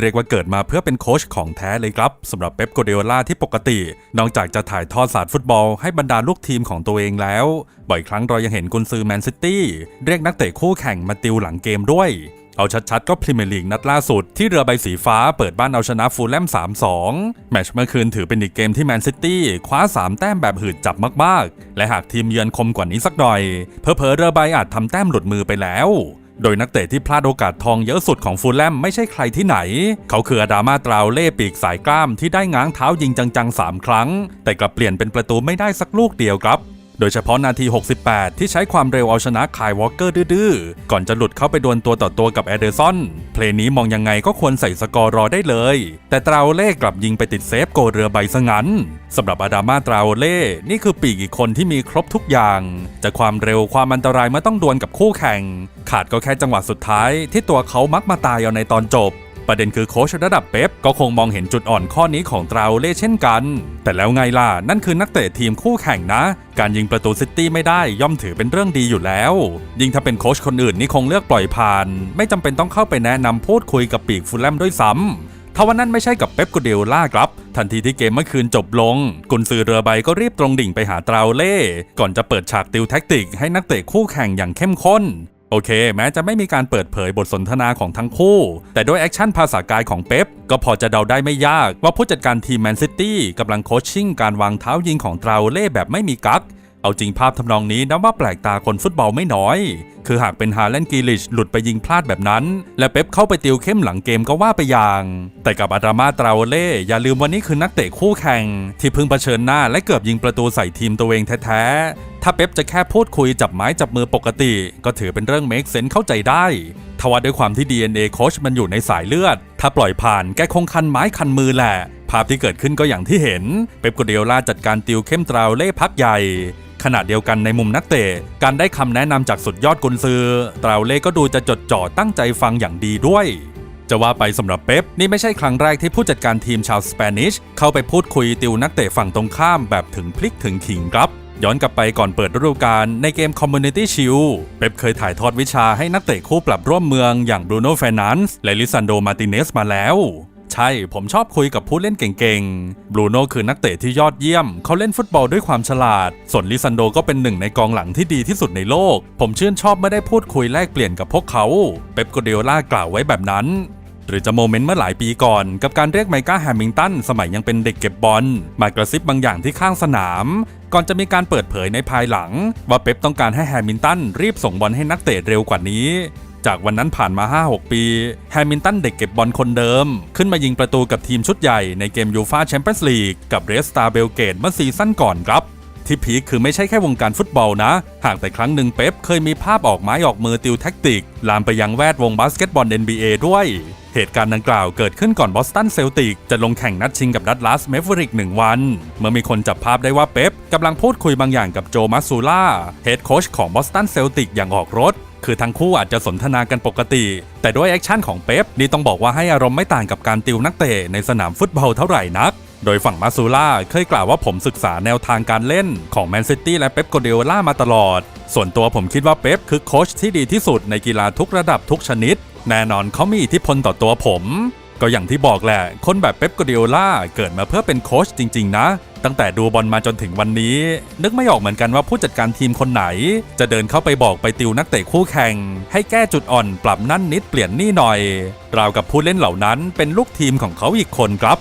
เรียกว่าเกิดมาเพื่อเป็นโค้ชของแท้เลยครับสำหรับเป๊ปโกเดโอล่าที่ปกติ นอกจากจะถ่ายทอดศาสตร์ฟุตบอลให้บรรดาลูกทีมของตัวเองแล้ว บ่อยครั้งเรายังเห็นกุนซือแมนซิตี้เรียกนักเตะคู่แข่งมาติวหลังเกมด้วยเอาชัดๆ ก็พรีเมียร์ลีกนัดล่าสุดที่เรือใบสีฟ้าเปิดบ้านเอาชนะฟูลแลม 3-2 แมชเมื่อคืนถือเป็นอีกเกมที่แมนซิตี้คว้า 3 แต้มแบบหืดจับมากๆ และหากทีมเยือนคมกว่านี้สักหน่อย เพอเพอเรือใบอาจทำแต้มหลุดมือไปแล้ว โดยนักเตะที่พลาดโอกาสทองเยอะสุดของฟูลแลมไม่ใช่ใครที่ไหน เขาคืออาดามาตราวเล่ปีกสายกล้ามที่ได้ง้างเท้ายิงจังๆ3ครั้ง แต่กลับเปลี่ยนเป็นประตูไม่ได้สักลูกเดียวครับ โดยเฉพาะนาที 68 ที่ใช้ความเร็วเอาชนะคายวอลเกอร์ดื้อๆ ก่อนจะหลุดเข้าไปดวลตัวต่อตัวกับแอเดอร์สัน เพลย์นี้มองยังไงก็ควรใส่สกอร์รอได้เลย แต่ตราโอเล่กลับยิงไปติดเซฟโกเรือใบซะงั้นสำหรับอาดามาตราโอเล่ นี่คือปีกอีกคนที่มีครบทุกอย่าง จากความเร็วความอันตรายเมื่อต้องดวลกับคู่แข่ง ขาดก็แค่จังหวะสุดท้ายที่ตัวเขามักมาตายเอาในตอนจบ ประเด็นคือโค้ชระดับเป๊ปก็คงมองเห็นจุดอ่อนข้อนี้ของตราเล่เช่นกัน แต่แล้วไงล่ะ นั่นคือนักเตะทีมคู่แข่งนะ การยิงประตูซิตี้ไม่ได้ย่อมถือเป็นเรื่องดีอยู่แล้ว ยิ่งถ้าเป็นโค้ชคนอื่นนี่คงเลือกปล่อยผ่าน ไม่จำเป็นต้องเข้าไปแนะนำพูดคุยกับปีกฟูลแลมด้วยซ้ำทว่านั่นไม่ใช่กับเป๊ปกูเดลล่าครับ ทันทีที่เกมเมื่อคืนจบลง กุนซือเรือใบก็รีบตรงดิ่งไปหาตราเล่ ก่อนจะเปิดฉากติวแท็กติกให้นักเตะคู่แข่งอย่างเข้มข้น โอเค แม้จะไม่มีการเปิดเผยบทสนทนาของทั้งคู่ แต่ด้วยแอคชั่นภาษากายของเป๊ปก็พอจะเดาได้ไม่ยากว่าผู้จัดการทีมแมนซิตี้กำลังโคชชิ่งการวางเท้ายิงของตราเล่แบบไม่มีกั๊กเอาจริงภาพทำนองนี้นับว่าแปลกตาคนฟุตบอลไม่น้อย คือหากเป็นฮาแลนด์กีลิชหลุดไปยิงพลาดแบบนั้น และเป๊ปเข้าไปติวเข้มหลังเกมก็ว่าไปอย่าง แต่กับอาดามาตราเล่อย่าลืมวันนี้คือนักเตะคู่แข่ง ที่เพิ่งเผชิญหน้าและเกือบยิงประตูใส่ทีมตัวเองแท้ๆ ถ้าเป๊ปจะแค่พูดคุยจับไม้จับมือปกติ ก็ถือเป็นเรื่องเมคเซนเข้าใจได้ทว่าด้วยความที่ DNA โคชมันอยู่ในสายเลือด ถ้าปล่อยผ่านแกคงคันไม้คันมือแหละ ภาพที่เกิดขึ้นก็อย่างที่เห็น เป๊ปโกเดโอล่าจัดการติวเข้มตราเล่พักใหญ่ขณะเดียวกันในมุมนักเตะ การได้คำแนะนำจากสุดยอดกุนซือ ตราโอเล่ก็ดูจะจดจ่อตั้งใจฟังอย่างดีด้วย จะว่าไปสำหรับเป๊ปนี่ไม่ใช่ครั้งแรกที่ผู้จัดการทีมชาวสเปนิชเข้าไปพูดคุยติวนักเตะฝั่งตรงข้ามแบบถึงพลิกถึงขิงครับ ย้อนกลับไปก่อนเปิดฤดูกาลในเกม Community Shield เป๊ปเคยถ่ายทอดวิชาให้นักเตะคู่ปรับร่วมเมืองอย่างบรูโน่เฟรนันส์และลิซันโดมาติเนสมาแล้วใช่ ผมชอบคุยกับผู้เล่นเก่งๆ บรูโน่คือนักเตะที่ยอดเยี่ยม เขาเล่นฟุตบอลด้วยความฉลาด ส่วนลิซันโดก็เป็นหนึ่งในกองหลังที่ดีที่สุดในโลก ผมชื่นชอบไม่ได้พูดคุยแลกเปลี่ยนกับพวกเขา เป๊ปโกเดล่ากล่าวไว้แบบนั้น หรือจะโมเมนต์เมื่อหลายปีก่อน กับการเรียกไมก้าแฮมิงตันสมัยยังเป็นเด็กเก็บบอลมากระซิบบางอย่างที่ข้างสนาม ก่อนจะมีการเปิดเผยในภายหลัง ว่าเป๊ปต้องการให้แฮมิลตันรีบส่งบอลให้นักเตะเร็วกว่านี้จากวันนั้นผ่านมา 5-6 ปี แฮมิลตันเด็กเก็บบอลคนเดิม ขึ้นมายิงประตูกับทีมชุดใหญ่ในเกมยูฟาแชมเปี้ยนส์ลีกกับเรสตาเบลเกตเมื่อซีซั่นก่อนครับ ที่พีคคือไม่ใช่แค่วงการฟุตบอลนะ หากแต่ครั้งหนึ่งเป๊ปเคยมีภาพออกไม้ออกมือติวแท็กติก ลามไปยังแวดวงบาสเกตบอล NBA ด้วย เหตุการณ์ดังกล่าวเกิดขึ้นก่อนบอสตันเซลติกจะลงแข่งนัดชิงกับดัตลัสเมฟเวริกหนึ่งวัน เมื่อมีคนจับภาพได้ว่าเป๊ปกำลังพูดคุยบางอย่างกับโจมาซูล่าเฮดโค้ชของบอสตันเซลติกอย่างออกรถคือทั้งคู่อาจจะสนทนากันปกติ แต่ด้วยแอคชั่นของเป๊ปนี่ต้องบอกว่าให้อารมณ์ไม่ต่างกับการติวนักเตะในสนามฟุตบอลเท่าไหร่นัก โดยฝั่งมาซูล่าเคยกล่าวว่าผมศึกษาแนวทางการเล่นของแมนซิตี้และเป๊ปโกเดโอล่ามาตลอด ส่วนตัวผมคิดว่าเป๊ปคือโค้ชที่ดีที่สุดในกีฬาทุกระดับทุกชนิด แน่นอนเขามีอิทธิพลต่อตัวผม ก็อย่างที่บอกแหละ คนแบบเป๊ปโกเดโอล่าเกิดมาเพื่อเป็นโค้ชจริง ๆ นะ ตั้งแต่ดูบอลมาจนถึงวันนี้ นึกไม่ออกเหมือนกันว่าผู้จัดการทีมคนไหน จะเดินเข้าไปบอกไปติวนักเตะคู่แข่ง ให้แก้จุดอ่อนปรับนั่นนิดเปลี่ยนนี่หน่อย ราวกับผู้เล่นเหล่านั้นเป็นลูกทีมของเขาอีกคนครับ